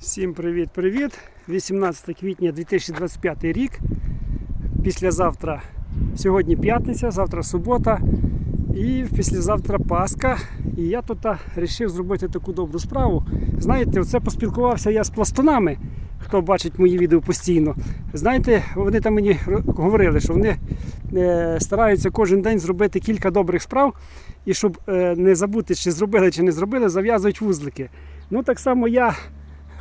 Всім привіт-привіт! 18 квітня 2025 рік. Післязавтра, сьогодні п'ятниця, завтра субота і післязавтра Пасха. І я тут вирішив зробити таку добру справу. Знаєте, оце поспілкувався я з пластунами, хто бачить мої відео постійно. Знаєте, вони там мені говорили, що вони е, стараються кожен день зробити кілька добрих справ, і щоб е, не забути, чи зробили, чи не зробили, зав'язують вузлики. Ну так само я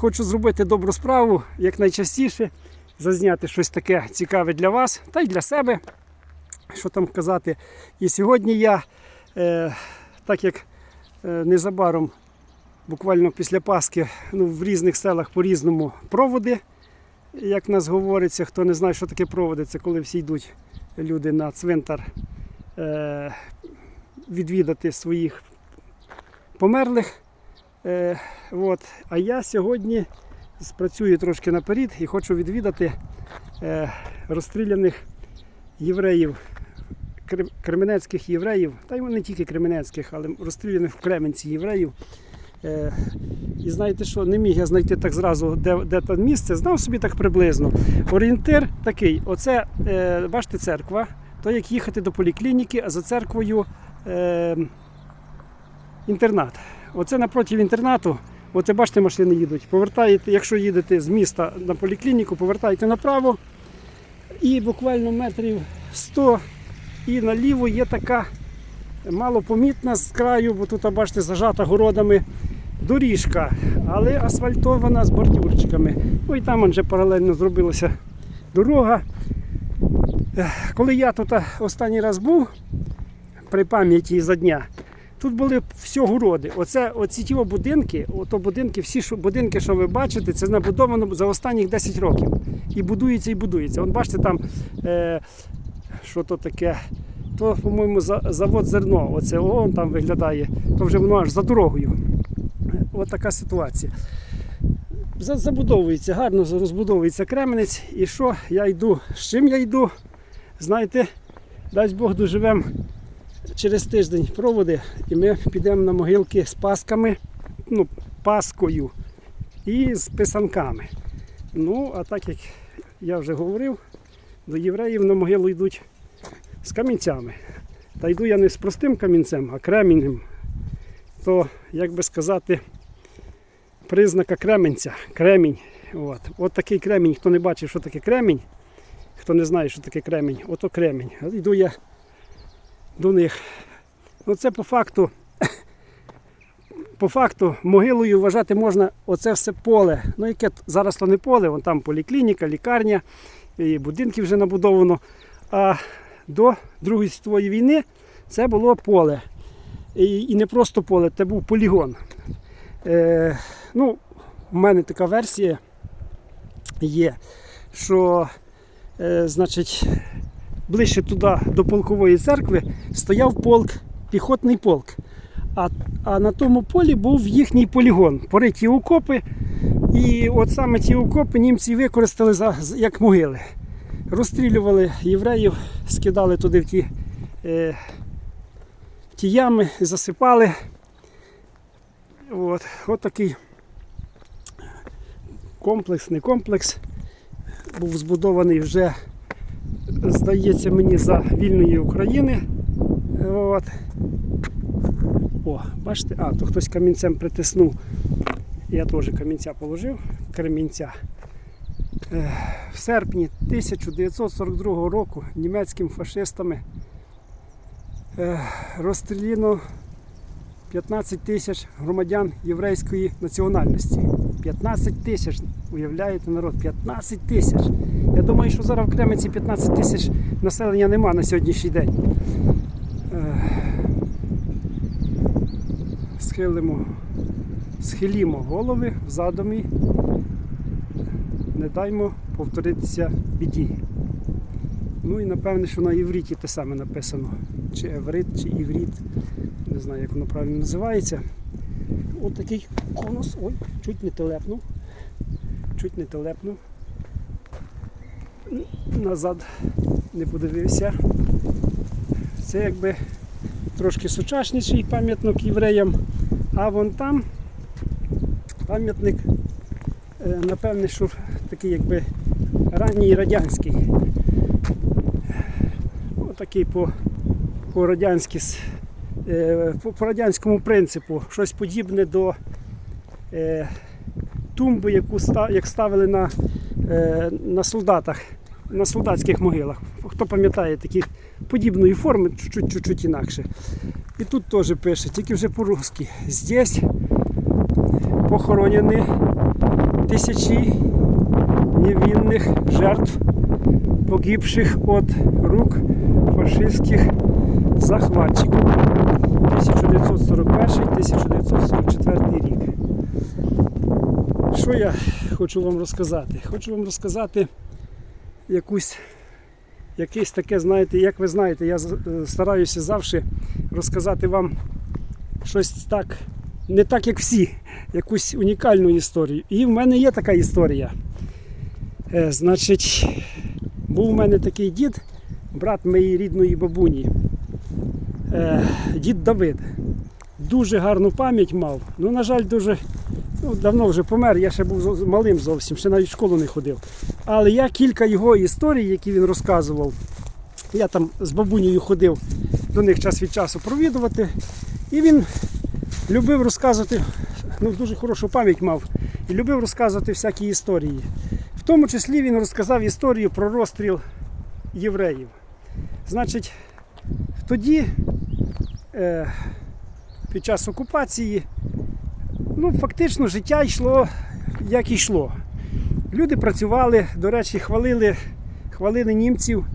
хочу зробити добру справу якнайчастіше, зазняти щось таке цікаве для вас та й для себе. Що там казати. І сьогодні я, е, так як е, незабаром, буквально після Пасхи, ну, в різних селах по-різному проводи, як в нас говориться, хто не знає, що таке проводи, це коли всі йдуть люди на цвинтар е, відвідати своїх померлих. Е, от. А я сьогодні спрацюю трошки наперед і хочу відвідати е, розстріляних євреїв, кременецьких євреїв, та й не тільки кременецьких, але розстріляних в Кременці євреїв. Е, і знаєте що, не міг я знайти так зразу, де, де там місце, знав собі так приблизно. Орієнтир такий: оце, е, бачите, церква, то як їхати до поліклініки, а за церквою е, інтернат. Оце напроти інтернату. Оце бачите, машини їдуть. Повертаєте, якщо їдете з міста на поліклініку, повертаєте направо. І буквально метрів 100 і наліво є така малопомітна з краю, бо тут, бачите, зажата городами доріжка, але асфальтована з бордюрчиками. Ну і там вже паралельно зробилася дорога. Коли я тут останній раз був при пам'яті за дня, Тут були все городи. Оце, оці ті будинки, ото будинки, всі що, будинки, що ви бачите, це набудовано за останніх 10 років. І будується, і будується. Вон бачите, там е, що то таке, то, по-моєму, завод зерно. Оце он там виглядає, то вже воно аж за дорогою. От така ситуація. Забудовується, гарно розбудовується Кременець. І що я йду? З чим я йду? Знаєте, дасть Бог доживемо через тиждень проводи, і ми підемо на могилки з пасками, ну, паскою і з писанками. Ну, а так як я вже говорив, до євреїв на могилу йдуть з камінцями. Та йду я не з простим камінцем, а кремінним. То, як би сказати, признака кременця, кремінь. От. От такий кремінь, хто не бачив, що таке кремінь, хто не знає, що таке кремінь, ото кремінь. Йду я до них. Ну це по факту, по факту могилою вважати можна оце все поле. Ну яке зараз то не поле, вон там поліклініка, лікарня, і будинки вже набудовано. А до Другої світової війни це було поле. І, і не просто поле, це був полігон. Е, ну, у мене така версія є, що е, значить, ближче туди до полкової церкви стояв полк, піхотний полк. А, а на тому полі був їхній полігон, пориті окопи. І от саме ті окопи німці використали за, як могили. Розстрілювали євреїв, скидали туди в ті, е, в ті ями, засипали. От, от такий комплекс, комплекс. Був збудований вже здається мені, за вільної України. От. О, бачите, а, то хтось камінцем притиснув. Я теж камінця положив, кремінця. Е, В серпні 1942 року німецькими фашистами е, розстріляно 15 тисяч громадян єврейської національності. 15 тисяч, уявляєте народ, 15 тисяч. Я думаю, що зараз в Кременці 15 тисяч населення нема на сьогоднішній день. Схилимо, схилімо голови в задумі, не даймо повторитися біді. Ну і напевне, що на івріті те саме написано. Чи еврит, чи івріт. Не знаю, як воно правильно називається. От такий конус. Ой, чуть не телепнув. Чуть не телепнув. Назад не подивився. Це якби трошки сучасніший пам'ятник євреям, а вон там пам'ятник е, напевне, що такий якби ранній радянський. Отакий по, по, радянськи, по, по радянському принципу. Щось подібне до е, тумби, яку як ставили на, е, на солдатах, на солдатських могилах. Хто пам'ятає такі подібної форми, чуть-чуть інакше. І тут теж пише, тільки вже по-русски. Здесь похоронені тисячі невинних жертв, погибших від рук фашистських захватчиків. 1941-1944 рік. Що я хочу вам розказати? Хочу вам розказати якусь, якесь таке, знаєте, як ви знаєте, я е, стараюся завжди розказати вам щось так, не так, як всі, якусь унікальну історію. І в мене є така історія. Е, значить, був у мене такий дід, брат моєї рідної бабуні, е, дід Давид. Дуже гарну пам'ять мав. Ну, на жаль, дуже ну, давно вже помер. Я ще був малим зовсім, ще навіть в школу не ходив. Але я кілька його історій, які він розказував. Я там з бабунею ходив до них час від часу провідувати. І він любив розказувати, ну дуже хорошу пам'ять мав, і любив розказувати всякі історії. В тому числі він розказав історію про розстріл євреїв. Значить, тоді, е, під час окупації, ну, фактично життя йшло, як йшло. Люди працювали, до речі, хвалили, хвалили німців.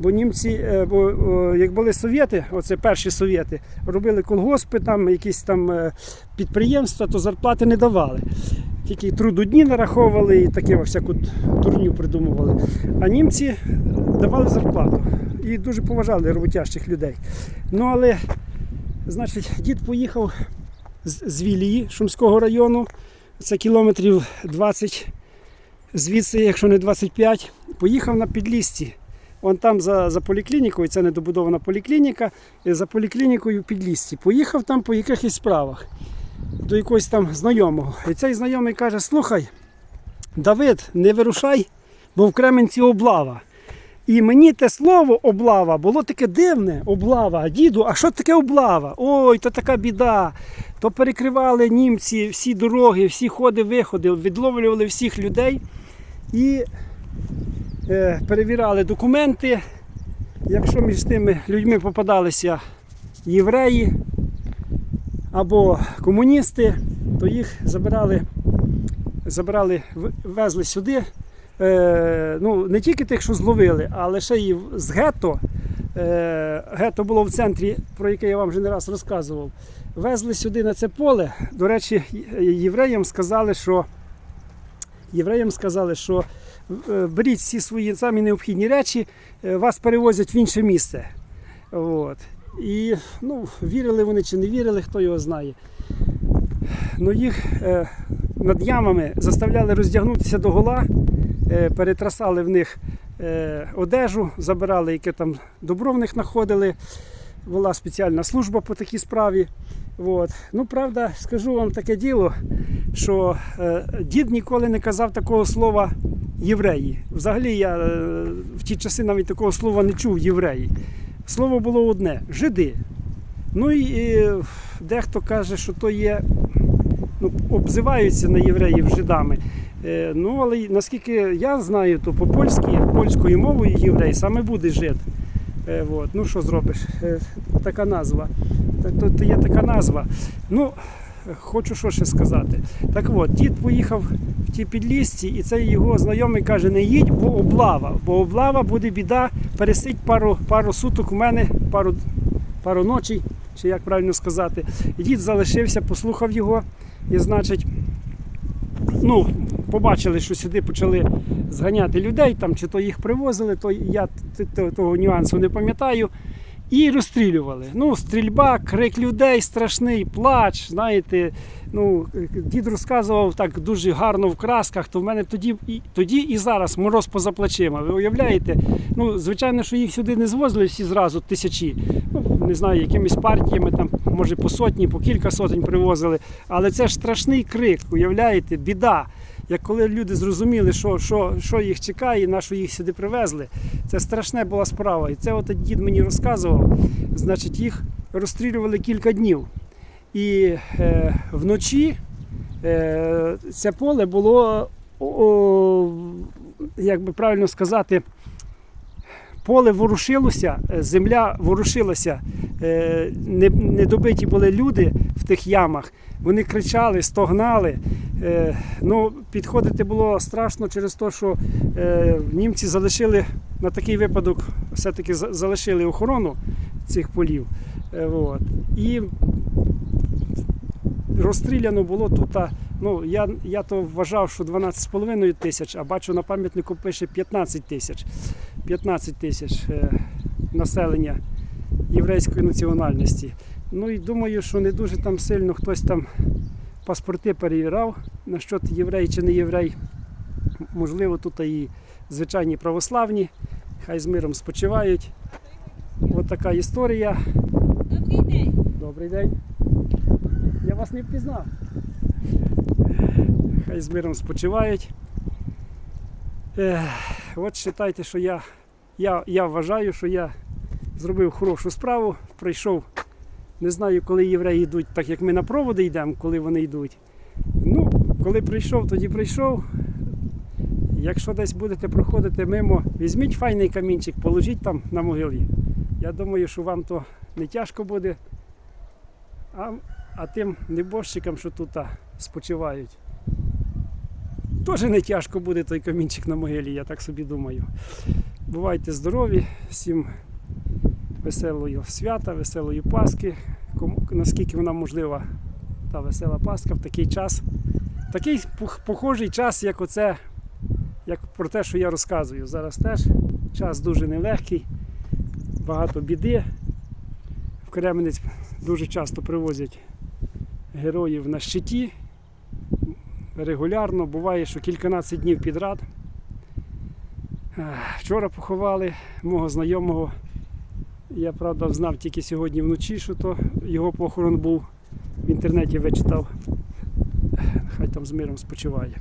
Бо німці, е, бо, як були совєти, оце перші совєти, робили колгоспи, там якісь там е, підприємства, то зарплати не давали. Тільки трудодні нараховували і таке всяку дурню придумували. А німці давали зарплату і дуже поважали роботящих людей. Ну але, значить, дід поїхав з, Вілії Шумського району, це кілометрів 20 звідси, якщо не 25, поїхав на підлісті. Вон там за, за поліклінікою, це недобудована поліклініка, за поліклінікою в підлісті. Поїхав там по якихось справах до якогось там знайомого. І цей знайомий каже: слухай, Давид, не вирушай, бо в Кременці облава. І мені те слово облава було таке дивне, облава. Діду, а що таке облава? Ой, то така біда. То перекривали німці всі дороги, всі ходи, виходи, відловлювали всіх людей і е, перевіряли документи. Якщо між тими людьми попадалися євреї або комуністи, то їх забирали, забирали везли сюди. Е, ну, не тільки тих, що зловили, але ще й з гетто. Е, гетто було в центрі, про яке я вам вже не раз розказував. Везли сюди на це поле. До речі, євреям сказали, що євреям сказали, що е, беріть всі свої самі необхідні речі, е, вас перевозять в інше місце. От. І ну, вірили вони чи не вірили, хто його знає. Ну, їх е, над ямами заставляли роздягнутися до гола, е, перетрасали в них е, одежу, забирали, яке там добро в них знаходили. Була спеціальна служба по такій справі. От. Ну, правда, скажу вам таке діло, що е, дід ніколи не казав такого слова євреї. Взагалі я е, в ті часи навіть такого слова не чув євреї. Слово було одне жиди. Ну і е, дехто каже, що то є, ну, обзиваються на євреїв жидами. Е, ну, але наскільки я знаю, то по-польськи, польською мовою єврей саме буде жид. Е, от. Ну що зробиш? Така назва. То, то є така назва. Ну, хочу що ще сказати. Так от, дід поїхав в ті підлісті, і цей його знайомий каже: не їдь, бо облава. Бо облава буде біда, пересидь пару, пару суток у мене, пару, пару ночей, чи як правильно сказати. І дід залишився, послухав його, і значить, ну, побачили, що сюди почали зганяти людей, там, чи то їх привозили, то я того нюансу не пам'ятаю. І розстрілювали. Ну, стрільба, крик людей страшний, плач. Знаєте, ну, дід розказував так дуже гарно в красках, то в мене тоді і, тоді і зараз мороз поза плечима. Ви уявляєте? Ну, звичайно, що їх сюди не звозили всі зразу тисячі. Ну, не знаю, якимись партіями, там, може, по сотні, по кілька сотень привозили. Але це ж страшний крик, уявляєте, біда. Як коли люди зрозуміли, що, що, що їх чекає, і на що їх сюди привезли, це страшна була справа. І це от дід мені розказував. Значить, їх розстрілювали кілька днів. І е, вночі е, це поле було, о, як би правильно сказати, поле ворушилося, е, земля ворушилася, е, не- недобиті були люди в тих ямах. Вони кричали, стогнали. Е, Ну, підходити було страшно через те, що німці залишили на такий випадок, все-таки залишили охорону цих полів. І розстріляно було тут. Ну, я, я то вважав, що 12,5 тисяч, а бачу на пам'ятнику пише 15 тисяч. 15 тисяч е, населення єврейської національності. Ну і думаю, що не дуже там сильно хтось там паспорти перевірав, на що ти єврей чи не єврей. Можливо, тут і звичайні православні, хай з миром спочивають. От така історія. Добрий день. Добрий день. Я вас не впізнав. Хай з миром спочивають. Ех, от вважайте, що я, я, я вважаю, що я зробив хорошу справу, прийшов. Не знаю, коли євреї йдуть, так як ми на проводи йдемо, коли вони йдуть. Ну, коли прийшов, тоді прийшов. Якщо десь будете проходити мимо, візьміть файний камінчик, положіть там на могилі. Я думаю, що вам то не тяжко буде. А, а тим небожчикам, що тут спочивають, теж не тяжко буде той камінчик на могилі, я так собі думаю. Бувайте здорові, всім веселої свята, веселої Пасхи, наскільки вона можлива, та весела Пасха в такий час. Такий похожий час, як оце, як про те, що я розказую. Зараз теж час дуже нелегкий, багато біди. В Кременець дуже часто привозять героїв на щиті. Регулярно буває, що кільканадцять днів підряд. Вчора поховали мого знайомого. Я правда знав тільки сьогодні вночі, що то його похорон був. В інтернеті вичитав. Хай там з миром спочиває.